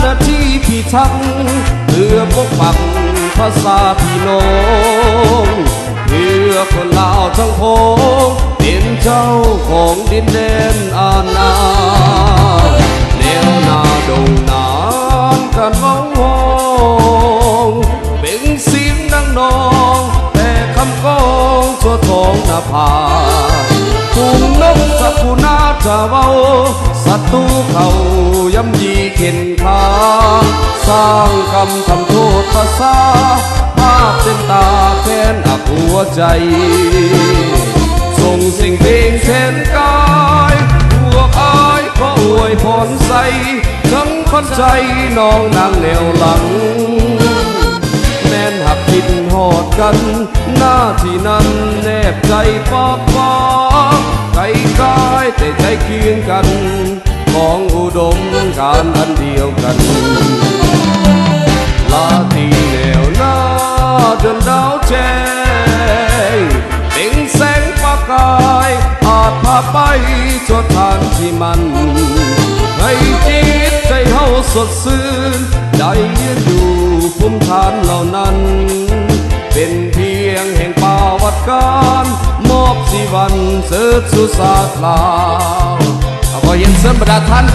หน้าที่พิทักษ์เพื่อปกปักภาษาพี่น้องเพื่อคนลาวทั้งพงเป็นเจ้าของดินแดนอาณาแนวนาดงนานกันร้องวองเป็นเสียงนังนอง แต่คำกองทั่วท้องนาภาถุงนกสักผู้นาจะเว้าศัตรูเขาย่ำยีเข็นขา สร้างกรรมทำโทษภาษาภาพเต็มตาแค้นอักหัวใจ ส่งสิ่งเพลงแทนกายพวกอายขออวยพรใส่ทั้งคนใจน้องนางแนวหลัง แม่นหักผิดหอดกัน หน้าที่นั้นแนบใจปอกปอกใจกายแต่ใจเคียงกัน ดมการอันเดียวกัน ลาตีแนวหน้าจนดาวแจ้งเป็นแสงประกายอาจพาไปจดทานที่มันให้จิตใจเฮาสดชื่นได้ยืนอยู่ภูมิฐานเหล่านั้น เป็นเพียงแห่งป่าวัดการมอบสีวันเสดสุสาคลาวเอาพอเห็นเสริมบรรดาท่าน